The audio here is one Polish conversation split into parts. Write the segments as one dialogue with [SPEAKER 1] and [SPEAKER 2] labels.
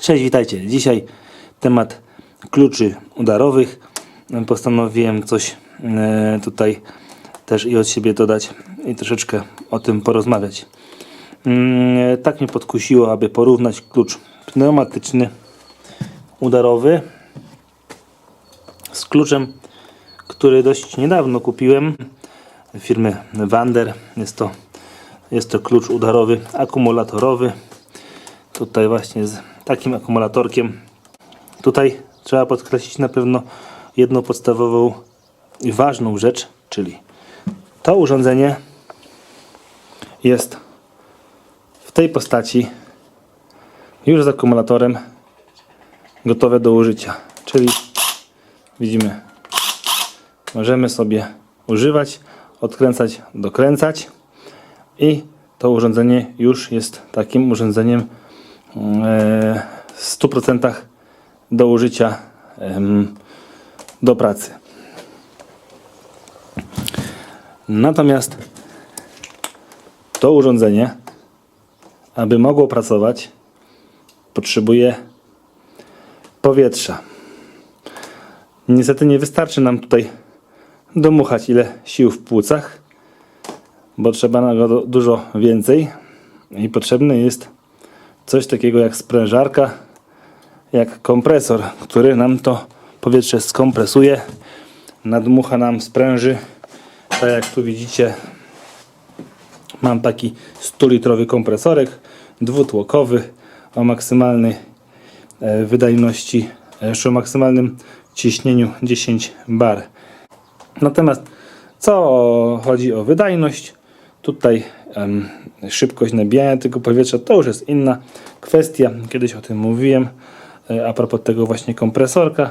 [SPEAKER 1] Cześć, witajcie. Dzisiaj temat kluczy udarowych. Postanowiłem coś e, tutaj też i od siebie dodać i troszeczkę o tym porozmawiać. Mm, Tak mnie podkusiło, aby porównać klucz pneumatyczny udarowy z kluczem, który dość niedawno kupiłem firmy Wander. Jest to, jest to klucz udarowy akumulatorowy tutaj właśnie z takim akumulatorkiem. Tutaj trzeba podkreślić na pewno jedną podstawową i ważną rzecz, czyli to urządzenie jest w tej postaci już z akumulatorem gotowe do użycia. Czyli widzimy, możemy sobie używać, odkręcać, dokręcać i to urządzenie już jest takim urządzeniem 100% do użycia do pracy. Natomiast to urządzenie, aby mogło pracować, potrzebuje powietrza. Niestety nie wystarczy nam tutaj domuchać ile sił w płucach, bo trzeba na go dużo więcej i potrzebny jest coś takiego jak sprężarka, jak kompresor, który nam to powietrze skompresuje, nadmucha nam, spręży. Tak jak tu widzicie, mam taki 100-litrowy kompresorek dwutłokowy o maksymalnej e, wydajności, jeszcze o maksymalnym ciśnieniu 10 bar. Natomiast co chodzi o wydajność, tutaj em, szybkość nabijania tego powietrza to już jest inna kwestia. Kiedyś o tym mówiłem e, a propos tego właśnie kompresorka.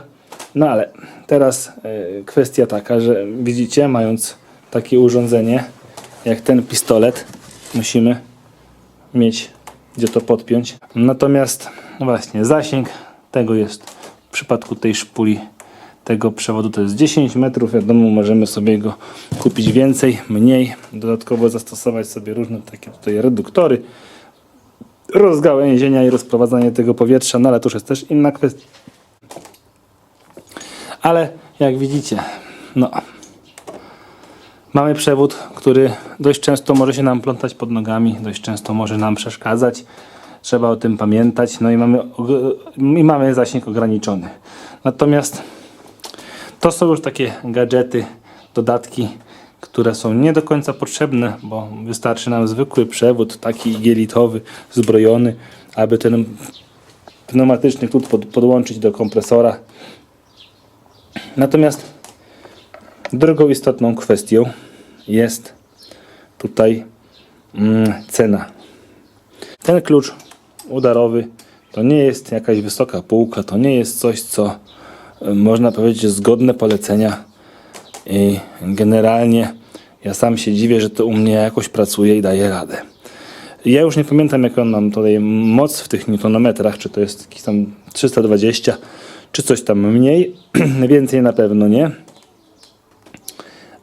[SPEAKER 1] No ale teraz e, kwestia taka, że widzicie, mając takie urządzenie jak ten pistolet, musimy mieć gdzie to podpiąć. Natomiast właśnie zasięg tego jest w przypadku tej szpuli tego przewodu to jest 10 metrów. Wiadomo, możemy sobie go kupić więcej, mniej. Dodatkowo zastosować sobie różne takie tutaj reduktory, rozgałęzienia i rozprowadzanie tego powietrza, no ale to już jest też inna kwestia. Ale jak widzicie, no mamy przewód, który dość często może się nam plątać pod nogami, dość często może nam przeszkadzać. Trzeba o tym pamiętać. No i mamy, i mamy zasięg ograniczony. Natomiast to są już takie gadżety, dodatki, które są nie do końca potrzebne, bo wystarczy nam zwykły przewód, taki igielitowy, zbrojony, aby ten pneumatyczny klut pod, podłączyć do kompresora. Natomiast drugą istotną kwestią jest tutaj mm, cena. Ten klucz udarowy to nie jest jakaś wysoka półka, to nie jest coś, co można powiedzieć jest godne polecenia i generalnie ja sam się dziwię, że to u mnie jakoś pracuje i daje radę. Ja już nie pamiętam jaką mam tutaj moc w tych newtonometrach, czy to jest jakieś tam 320, czy coś tam mniej, więcej na pewno nie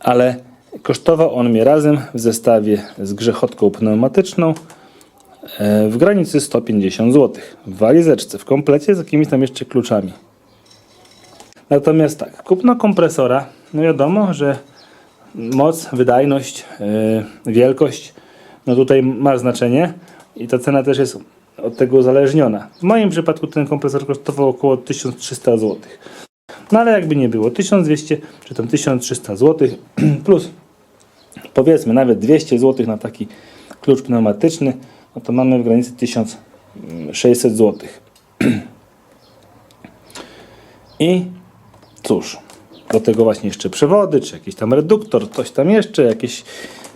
[SPEAKER 1] ale kosztował on mnie razem w zestawie z grzechotką pneumatyczną e, w granicy 150 zł. W walizeczce, w komplecie z jakimiś tam jeszcze kluczami. Natomiast tak, kupno kompresora, no wiadomo, że moc, wydajność, yy, wielkość, no tutaj ma znaczenie i ta cena też jest od tego uzależniona. W moim przypadku ten kompresor kosztował około 1300 zł. No ale jakby nie było, 1200 czy tam 1300 zł plus powiedzmy nawet 200 zł na taki klucz pneumatyczny, no to mamy w granicy 1600 zł. I cóż, do tego właśnie jeszcze przewody, czy jakiś tam reduktor, coś tam jeszcze, jakieś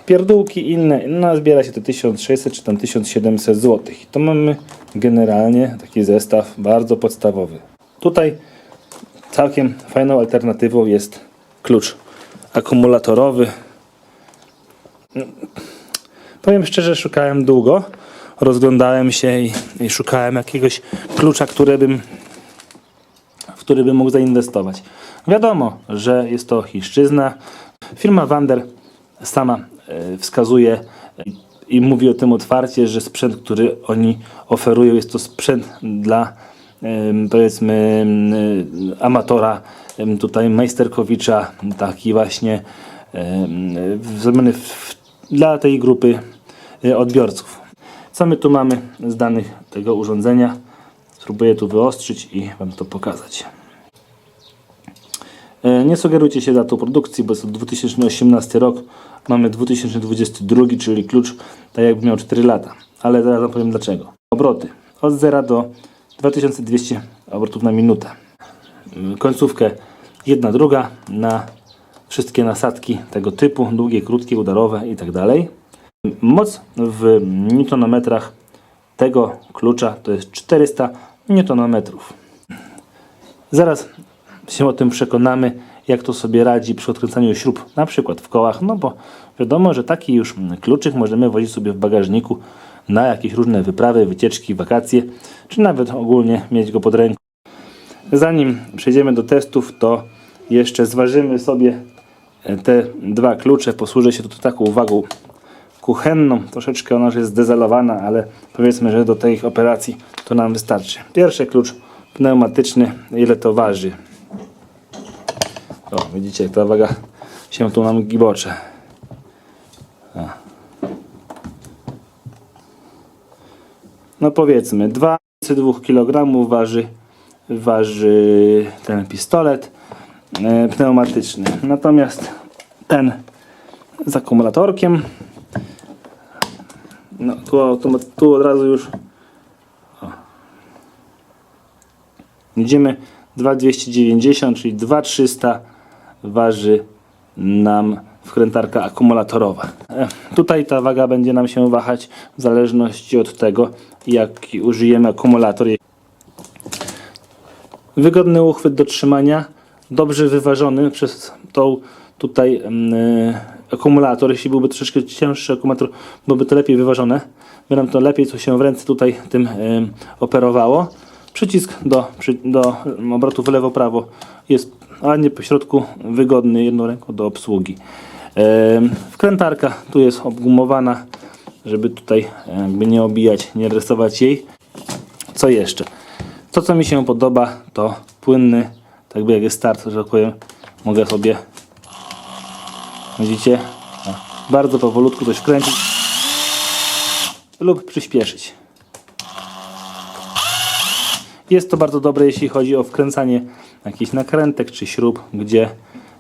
[SPEAKER 1] pierdółki inne, no zbiera się to 1600 czy tam 1700 zł. I to mamy generalnie taki zestaw bardzo podstawowy. Tutaj całkiem fajną alternatywą jest klucz akumulatorowy. No, Powiem szczerze, szukałem długo, rozglądałem się i, i szukałem jakiegoś klucza, który bym, który bym mógł zainwestować. Wiadomo, że jest to chińszczyzna. Firma Wander sama e, wskazuje i, mówi o tym otwarcie, że sprzęt, który oni oferują, jest to sprzęt dla powiedzmy em, amatora, tutaj majsterkowicza, taki właśnie zrobiony dla tej grupy e, odbiorców. Co my tu mamy z danych tego urządzenia? Spróbuję tu wyostrzyć i Wam to pokazać. E, Nie sugerujcie się datą produkcji, bo jest to 2018 rok, mamy 2022, czyli klucz tak jakby miał 4 lata. Ale zaraz Wam powiem dlaczego. Obroty od 0 do 2200 obrotów na minutę. Mm, Końcówkę jedna druga na wszystkie nasadki tego typu, długie, krótkie, udarowe i tak dalej. Moc w newtonometrach tego klucza to jest 400 newtonometrów. Zaraz się o tym przekonamy, jak to sobie radzi przy odkręcaniu śrub, na przykład w kołach, no bo wiadomo, że taki już kluczyk możemy wozić sobie w bagażniku na jakieś różne wyprawy, wycieczki, wakacje, czy nawet ogólnie mieć go pod ręką. Zanim przejdziemy do testów, to jeszcze zważymy sobie te dwa klucze. Posłużę się tu taką uwagą kuchenną. Troszeczkę ona już jest zdezelowana, ale powiedzmy, że do tej operacji to nam wystarczy. Pierwszy klucz pneumatyczny. Ile to waży? O, widzicie, jak ta waga się tu nam gibocze. No powiedzmy, 2,2 kg waży, waży ten pistolet e, pneumatyczny. Natomiast ten z akumulatorkiem no, tu, automat- tu od razu już o. Widzimy 2290, czyli 2300 waży nam wkrętarka akumulatorowa. Tutaj ta waga będzie nam się wahać w zależności od tego, jaki użyjemy akumulator. Wygodny uchwyt do trzymania, dobrze wyważony przez tą tutaj mm, akumulator. Jeśli byłby troszeczkę cięższy akumulator, byłoby to lepiej wyważone. By nam to lepiej co się w ręce tutaj tym y, operowało. Przycisk do, przy, do obrotu w lewo-prawo jest ładnie po środku, wygodny jedną ręką do obsługi. Em, Wkrętarka tu jest obgumowana, żeby tutaj jakby nie obijać, nie rysować jej. Co jeszcze? To co mi się podoba to płynny, tak jakby jak jest start, że tak powiem, mogę sobie widzicie, bardzo powolutku coś wkręcić lub przyspieszyć. Jest to bardzo dobre, jeśli chodzi o wkręcanie jakichś nakrętek czy śrub, gdzie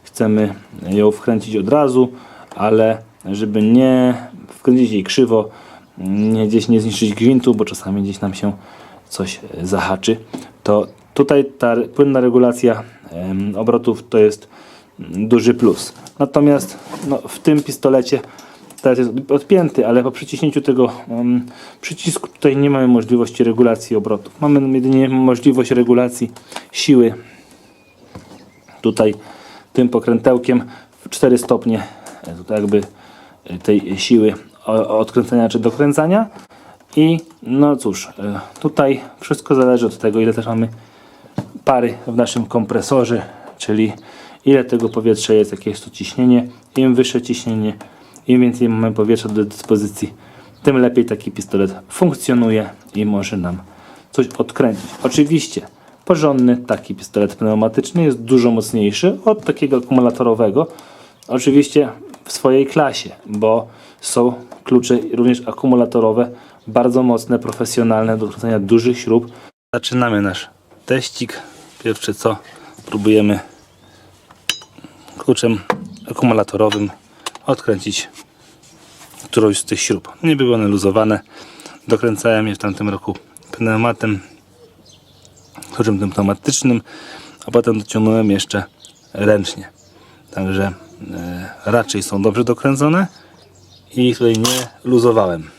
[SPEAKER 1] chcemy ją wkręcić od razu, ale żeby nie wkręcić jej krzywo, nie gdzieś nie zniszczyć gwintu, bo czasami gdzieś nam się coś zahaczy, to tutaj ta płynna regulacja obrotów to jest duży plus. Natomiast no, w tym pistolecie teraz jest odpięty, ale po przyciśnięciu tego em, przycisku tutaj nie mamy możliwości regulacji obrotów. Mamy jedynie możliwość regulacji siły tutaj tym pokrętełkiem w 4 stopnie e, tutaj jakby e, tej siły odkręcania czy dokręcania i no cóż, e, tutaj wszystko zależy od tego ile też mamy pary w naszym kompresorze, czyli ile tego powietrza jest, jakie jest to ciśnienie. Im wyższe ciśnienie, im więcej mamy powietrza do dyspozycji, tym lepiej taki pistolet funkcjonuje i może nam coś odkręcić. Oczywiście porządny taki pistolet pneumatyczny jest dużo mocniejszy od takiego akumulatorowego. Oczywiście w swojej klasie, bo są klucze również akumulatorowe, bardzo mocne, profesjonalne do kręcenia dużych śrub. Zaczynamy nasz teścik. Pierwsze co próbujemy kluczem akumulatorowym odkręcić którąś z tych śrub. Nie były one luzowane. Dokręcałem je w tamtym roku pneumatem, kluczem tym pneumatycznym, a potem dociągnąłem jeszcze ręcznie. Także e, raczej są dobrze dokręcone i tutaj nie luzowałem.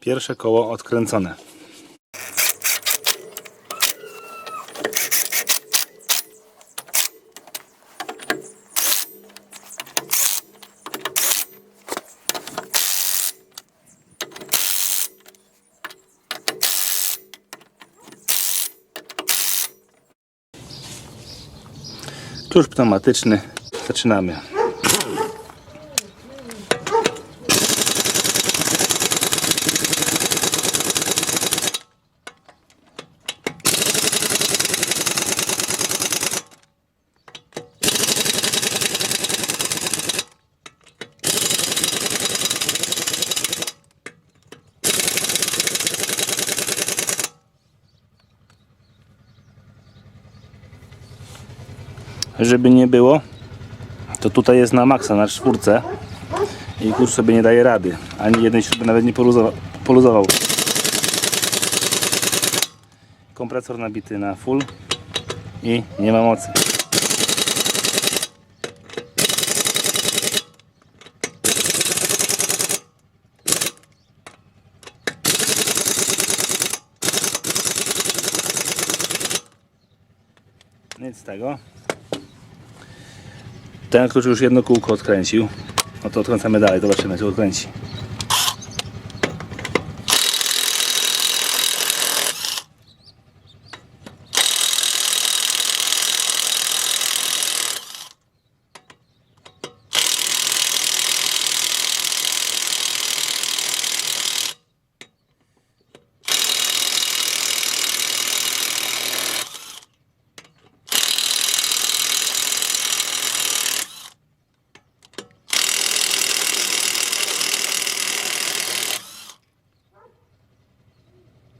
[SPEAKER 1] Pierwsze koło odkręcone. Klucz pneumatyczny. Zaczynamy. Żeby nie było, to tutaj jest na maksa, na czwórce i klucz sobie nie daje rady. Ani jednej śruby nawet nie poluzował. poluzował. Kompresor nabity na full i nie ma mocy. Nic z tego. Ten klucz już jedno kółko odkręcił. No to odkręcamy dalej, zobaczymy, czy odkręci.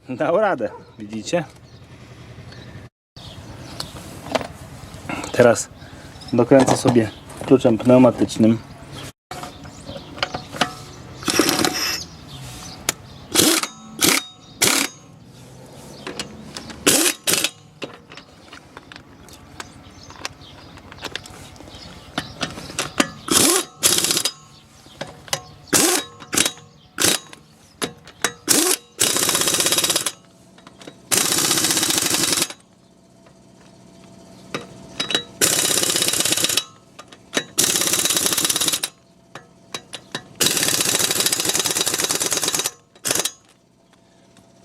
[SPEAKER 1] Dał radę, widzicie? Teraz dokręcę sobie kluczem pneumatycznym.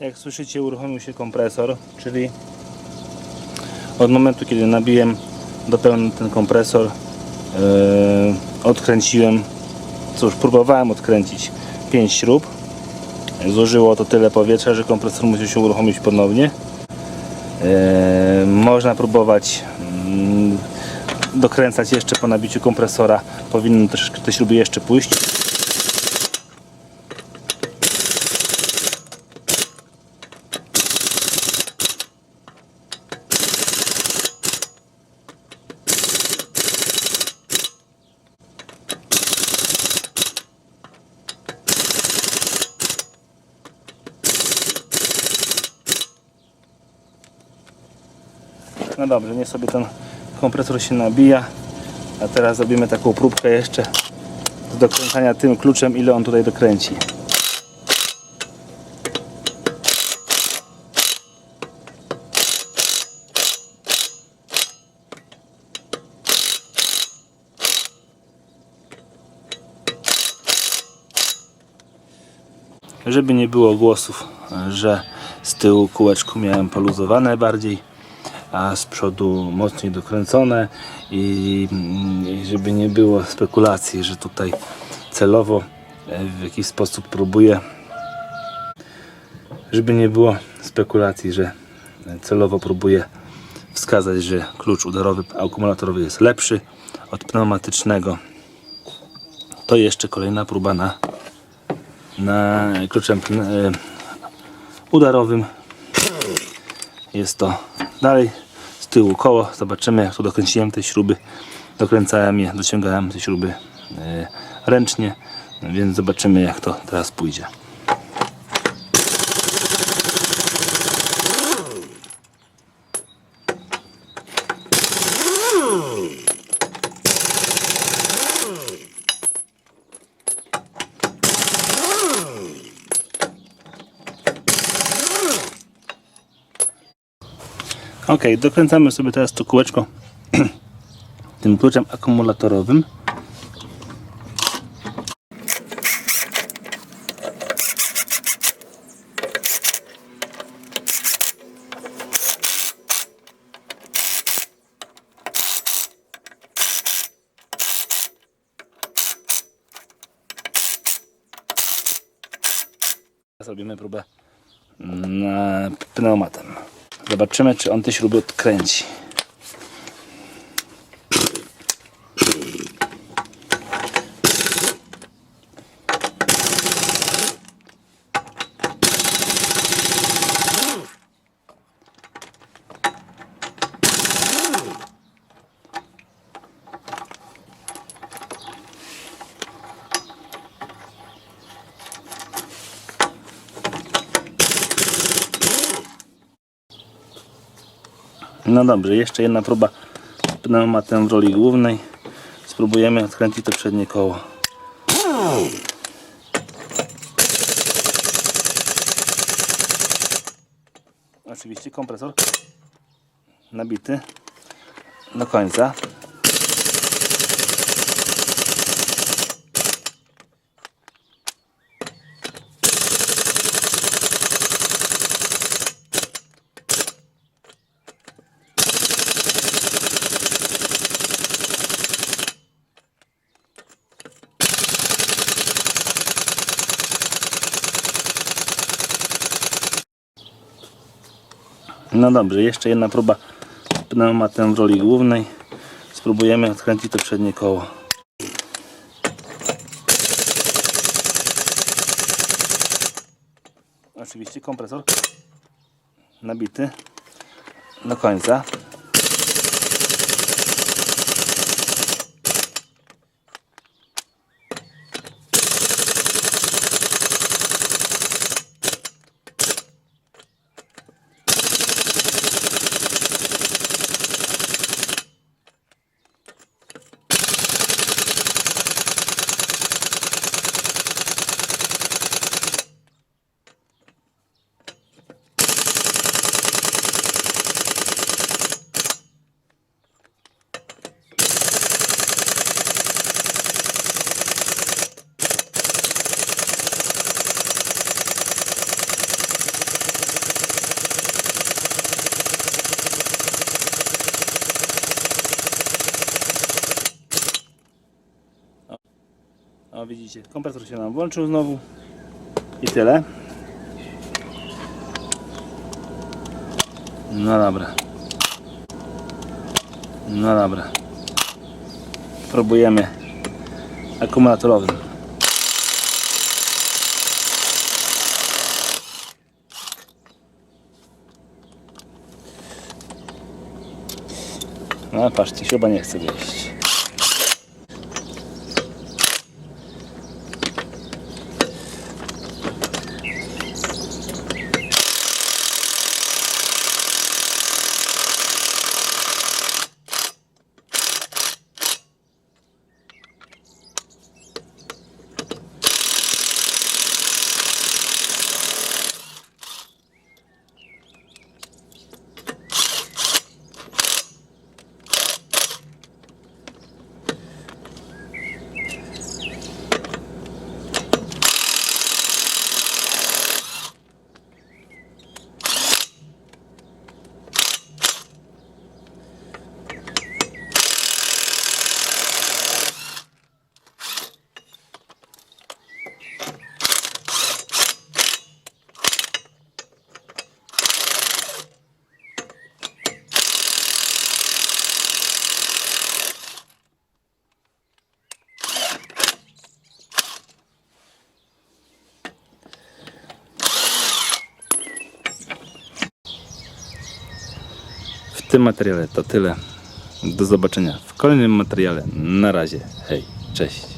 [SPEAKER 1] Jak słyszycie, uruchomił się kompresor, czyli od momentu, kiedy nabiłem do pełna ten kompresor, yy, odkręciłem, cóż, próbowałem odkręcić 5 śrub. Zużyło to tyle powietrza, że kompresor musiał się uruchomić ponownie. Yy, można próbować mm, dokręcać jeszcze po nabiciu kompresora. Powinny też te śruby jeszcze pójść. No dobrze, niech sobie ten kompresor się nabija. A teraz zrobimy taką próbkę jeszcze z dokręcania tym kluczem, ile on tutaj dokręci. Żeby nie było głosów, że z tyłu kółeczku miałem poluzowane bardziej, a z przodu mocniej dokręcone i i żeby nie było spekulacji, że tutaj celowo e, w jakiś sposób próbuję żeby nie było spekulacji, że celowo próbuję wskazać, że klucz udarowy akumulatorowy jest lepszy od pneumatycznego. To jeszcze kolejna próba na, na kluczem e, udarowym. Jest to dalej tyłu koło. Zobaczymy jak tu dokręciłem te śruby. Dokręcałem je, dociągałem te śruby e, ręcznie, więc zobaczymy jak to teraz pójdzie. Ok, dokręcamy sobie teraz to kółeczko tym kluczem akumulatorowym. Zrobimy próbę na pneumatem. Zobaczymy, czy on te śruby odkręci. No dobrze, jeszcze jedna próba pneumatem w roli głównej. Spróbujemy odkręcić to przednie koło. Oczywiście kompresor nabity do końca. No dobrze, jeszcze jedna próba pneumatem w roli głównej. Spróbujemy odkręcić to przednie koło. Oczywiście kompresor nabity do końca. Widzicie, kompresor się nam włączył znowu. I tyle. No dobra. No dobra. Próbujemy akumulatorowym. No patrzcie, śruba nie chce wyjść. W tym materiale to tyle. Do zobaczenia w kolejnym materiale. Na razie. Hej, cześć.